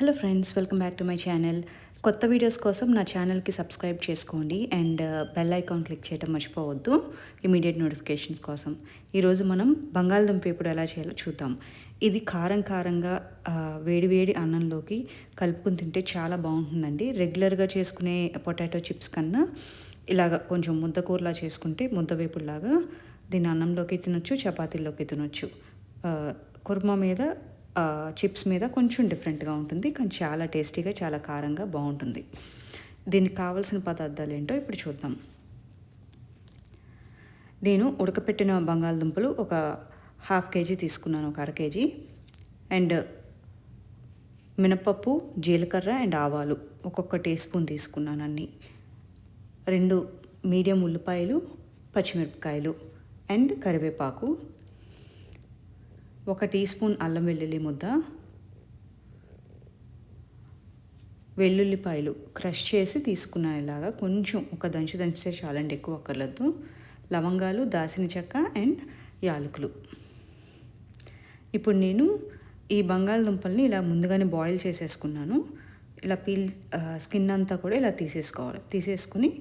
Hello friends welcome back to my channel కొత్త videos కోసం నా ఛానల్కి సబ్స్క్రైబ్ చేసుకోండి అండ్ బెల్ ఐకాన్ క్లిక్ చేయడం మర్చిపోవద్దు. ఇమీడియట్ నోటిఫికేషన్స్ కోసం. ఈరోజు మనం బంగాళదుంప ఇప్పుడు ఎలా చేయాలో చూద్దాం. ఇది కారం కారంగా వేడివేడి అన్నంలోకి కలుపుకుని తింటే చాలా బాగుంటుందండి. రెగ్యులర్గా చేసుకునే పొటాటో చిప్స్ కన్నా ఇలాగ కొంచెం ముద్దకూరలా చేసుకుంటే ముద్ద వేపుడులాగా దీన్ని అన్నంలోకి తినొచ్చు చపాతీల్లోకి తినొచ్చు. కుర్మా మీద చిప్స్ మీద కొంచెం డిఫరెంట్గా ఉంటుంది. కానీ చాలా టేస్టీగా చాలా కారంగా బాగుంటుంది. దీనికి కావాల్సిన పదార్థాలు ఏంటో ఇప్పుడు చూద్దాం. నేను ఉడకపెట్టిన బంగాళదుంపలు ఒక హాఫ్ కేజీ తీసుకున్నాను ఒక అర కేజీ. అండ్ మినపప్పు జీలకర్ర అండ్ ఆవాలు ఒక్కొక్క టీ స్పూన్ తీసుకున్నాను అన్ని. రెండు మీడియం ఉల్లిపాయలు పచ్చిమిరపకాయలు అండ్ కరివేపాకు. ఒక టీ స్పూన్ అల్లం వెల్లుల్లి ముద్ద వెల్లుల్లిపాయలు క్రష్ చేసి తీసుకున్నాను ఇలాగా కొంచెం ఒక దంచు దంచితే చాలండి ఎక్కువ అక్కర్లేదు. లవంగాలు దాసిన చెక్క అండ్ యాలకులు. ఇప్పుడు నేను ఈ బంగాళదుంపల్ని ఇలా ముందుగానే బాయిల్ చేసేసుకున్నాను. ఇలా పీల్ స్కిన్ అంతా కూడా ఇలా తీసేసుకోవాలి. తీసేసుకుని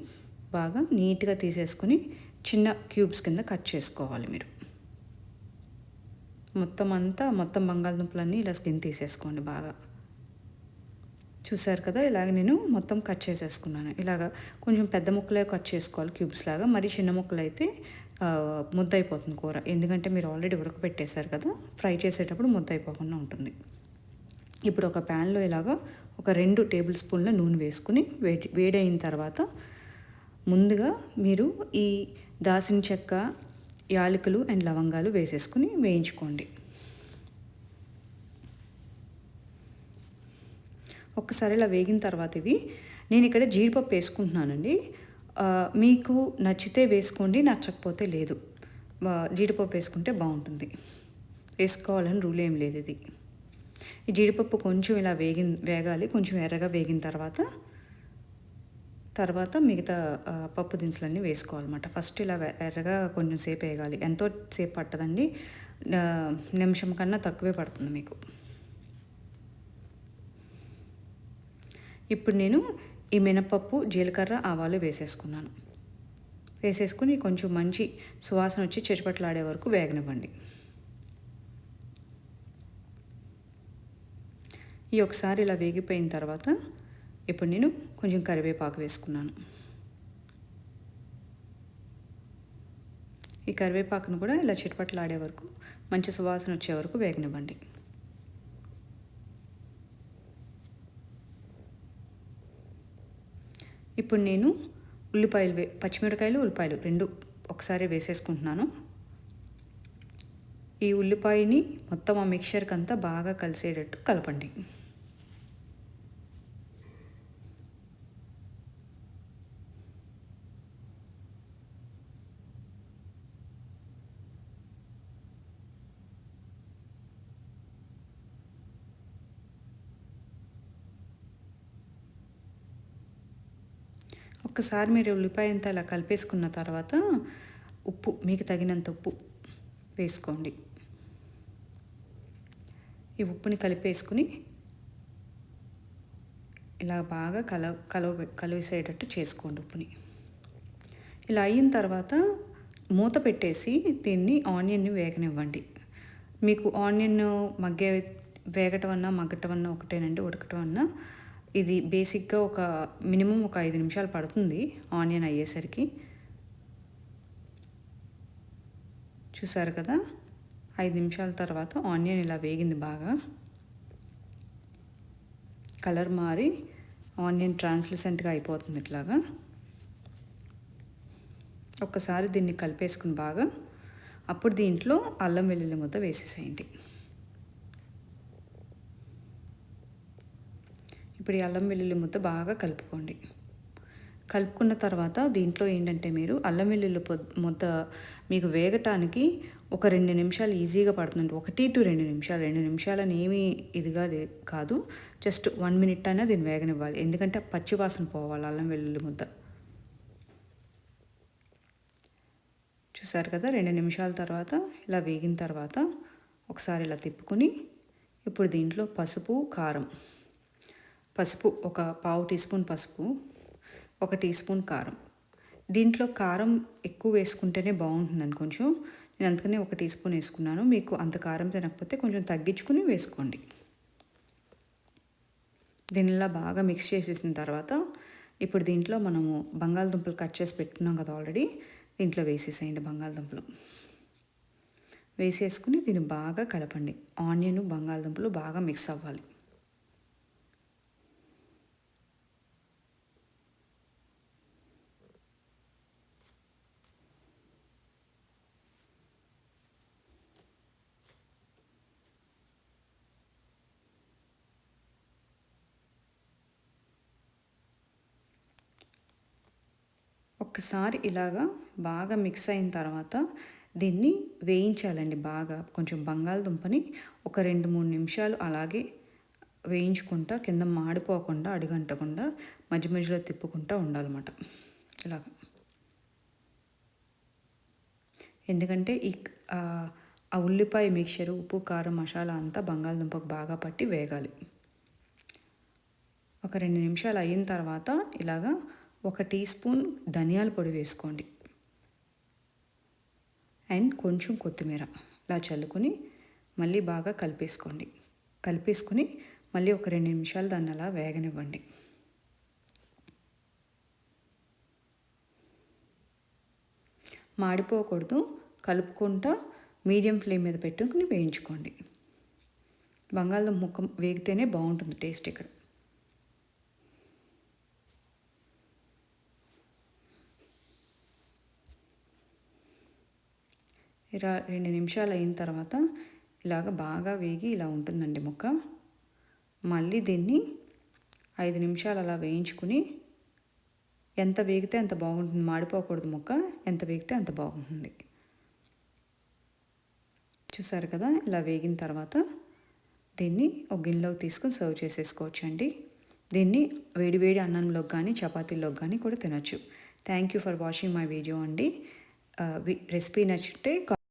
బాగా నీట్గా తీసేసుకుని చిన్న క్యూబ్స్ కింద కట్ చేసుకోవాలి మీరు. మొత్తం అంతా మొత్తం బంగాళదుంపలన్నీ ఇలా స్కిన్ తీసేసుకోండి బాగా. చూసారు కదా? ఇలాగ నేను మొత్తం కట్ చేసేసుకున్నాను. ఇలాగ కొంచెం పెద్ద ముక్కలే కట్ చేసుకోవాలి క్యూబ్స్ లాగా. మరి చిన్న ముక్కలు అయితే ముద్ద అయిపోతుంది కూర. ఎందుకంటే మీరు ఆల్రెడీ ఉడకబెట్టేశారు కదా? ఫ్రై చేసేటప్పుడు ముద్ద అయిపోకుండా ఉంటుంది. ఇప్పుడు ఒక ప్యాన్లో ఇలాగా ఒక రెండు టేబుల్ స్పూన్ల నూనె వేసుకుని వేడి వేడైన తర్వాత ముందుగా మీరు ఈ దాసిన చెక్క యాలకులు అండ్ లవంగాలు వేసేసుకుని వేయించుకోండి. ఒక్కసారి ఇలా వేగిన తర్వాత ఇవి నేను ఇక్కడ జీడిపప్పు వేసుకుంటున్నానండి. మీకు నచ్చితే వేసుకోండి నచ్చకపోతే లేదు. జీడిపప్పు వేసుకుంటే బాగుంటుంది. వేసుకోవాలని రూల్ ఏం లేదు ఇది. ఈ జీడిపప్పు కొంచెం ఇలా వేగిన వేగాలి కొంచెం ఎర్రగా వేగిన తర్వాత తర్వాత మిగతా పప్పు దినుసులన్నీ వేసుకోవాలన్నమాట. ఫస్ట్ ఇలా ఎర్రగా కొంచెం సేపు వేయాలి. ఎంతో సేపు పట్టదండి. నిమిషం కన్నా తక్కువే పడుతుంది మీకు. ఇప్పుడు నేను ఈ మినపప్పు జీలకర్ర ఆవాలు వేసేసుకున్నాను. వేసేసుకుని కొంచెం మంచి సువాసన వచ్చి చిటపట్లాడే వరకు వేగనివ్వండి. ఈ ఒకసారి ఇలా వేగిపోయిన తర్వాత ఇప్పుడు నేను కొంచెం కరివేపాకు వేసుకున్నాను. ఈ కరివేపాకును కూడా ఇలా చిటపట్లాడే వరకు మంచి సువాసన వచ్చే వరకు వేగనివ్వండి. ఇప్పుడు నేను ఉల్లిపాయలు వే పచ్చిమిరకాయలు ఉల్లిపాయలు రెండు ఒకసారి వేసేసుకుంటున్నాను. ఈ ఉల్లిపాయని మొత్తం ఆ మిక్చర్కి అంతా బాగా కలిసేటట్టు కలపండి. ఒక్కసారి మీరు ఉల్లిపాయ అంతా ఇలా కలిపేసుకున్న తర్వాత ఉప్పు మీకు తగినంత ఉప్పు వేసుకోండి. ఈ ఉప్పుని కలిపేసుకుని ఇలా బాగా కల కలవ కలిసేటట్టు చేసుకోండి ఉప్పుని. ఇలా అయిన తర్వాత మూత పెట్టేసి దీన్ని ఆనియన్ని వేగనివ్వండి. మీకు ఆనియన్ మగ్గే వేగటం అన్నా మగ్గటం అన్నా ఒకటేనండి ఉడకటం అన్నా ఇది బేసిక్గా ఒక మినిమం ఒక ఐదు నిమిషాలు పడుతుంది ఆనియన్ అయ్యేసరికి. చూసారు కదా? ఐదు నిమిషాల తర్వాత ఆనియన్ ఇలా వేగింది బాగా. కలర్ మారి ఆనియన్ ట్రాన్స్లూసెంట్గా అయిపోతుంది ఇట్లాగా. ఒక్కసారి దీన్ని కలిపేసుకుని బాగా. అప్పుడు దీంట్లో అల్లం వెల్లుల్లి ముద్ద వేసేసేయండి. ఇప్పుడు ఈ అల్లం వెల్లుల్లి ముద్ద బాగా కలుపుకోండి. కలుపుకున్న తర్వాత దీంట్లో ఏంటంటే మీరు అల్లం వెల్లుల్లి ముద్ద మీకు వేగటానికి ఒక రెండు నిమిషాలు ఈజీగా పడుతుంది ఒకటి టు రెండు నిమిషాలు. రెండు నిమిషాలని ఏమీ ఇదిగా కాదు. జస్ట్ వన్ మినిట్ అయినా దీన్ని వేగనివ్వాలి. ఎందుకంటే పచ్చివాసన పోవాలి అల్లం వెల్లుల్లి ముద్ద. చూసారు కదా? రెండు నిమిషాల తర్వాత ఇలా వేగిన తర్వాత ఒకసారి ఇలా తిప్పుకొని ఇప్పుడు దీంట్లో పసుపు కారం పసుపు ఒక పావు టీ స్పూన్ పసుపు ఒక టీ స్పూన్ కారం. దీంట్లో కారం ఎక్కువ వేసుకుంటేనే బాగుంటుందని కొంచెం నేను అందుకనే ఒక టీ స్పూన్ వేసుకున్నాను. మీకు అంత కారం తినకపోతే కొంచెం తగ్గించుకుని వేసుకోండి. దీనిలా బాగా మిక్స్ చేసేసిన తర్వాత ఇప్పుడు దీంట్లో మనము బంగాళదుంపలు కట్ చేసి పెట్టుకున్నాం కదా ఆల్రెడీ. దీంట్లో వేసేసేయండి బంగాళదుంపలు. వేసేసుకుని దీన్ని బాగా కలపండి. ఆనియన్ బంగాళదుంపలు బాగా మిక్స్ అవ్వాలి. ఒక్కసారి ఇలాగా బాగా మిక్స్ అయిన తర్వాత దీన్ని వేయించాలండి బాగా. కొంచెం బంగాళదుంపని ఒక రెండు మూడు నిమిషాలు అలాగే వేయించుకుంటా కింద మాడిపోకుండా అడుగంటకుండా మధ్య మధ్యలో తిప్పుకుంటూ ఉండాలన్నమాట. ఇలాగ. ఎందుకంటే ఈ ఆ ఉల్లిపాయ మిక్చరు ఉప్పు కారం మసాలా అంతా బంగాళదుంపకు బాగా పట్టి వేగాలి. ఒక రెండు నిమిషాలు అయిన తర్వాత ఇలాగా ఒక టీ స్పూన్ ధనియాల పొడి వేసుకోండి. అండ్ కొంచెం కొత్తిమీర ఇలా చల్లుకొని మళ్ళీ బాగా కలిపేసుకోండి. కలిపేసుకుని మళ్ళీ ఒక రెండు నిమిషాలు దాన్ని అలా వేగనివ్వండి. మాడిపోకూడదు. కలుపుకుంటా మీడియం ఫ్లేమ్ మీద పెట్టుకుని వేయించుకోండి. బంగాళదుంప ముక్క వేగితేనే బాగుంటుంది టేస్ట్ ఇక్కడ. ఇలా రెండు నిమిషాలు అయిన తర్వాత ఇలాగ బాగా వేగి ఇలా ఉంటుందండి ముక్క. మళ్ళీ దీన్ని ఐదు నిమిషాలు అలా వేయించుకుని ఎంత వేగితే అంత బాగుంటుంది. మాడిపోకూడదు ముక్క. ఎంత వేగితే అంత బాగుంటుంది. చూసారు కదా? ఇలా వేగిన తర్వాత దీన్ని ఒక గిన్నెలోకి తీసుకొని సర్వ్ చేసేసుకోవచ్చు అండి దీన్ని వేడివేడి అన్నంలోకి కానీ చపాతీలోకి కానీ కూడా తినొచ్చు. Thank you for watching my video అండి. Uh, రెసిపీ నచ్చితే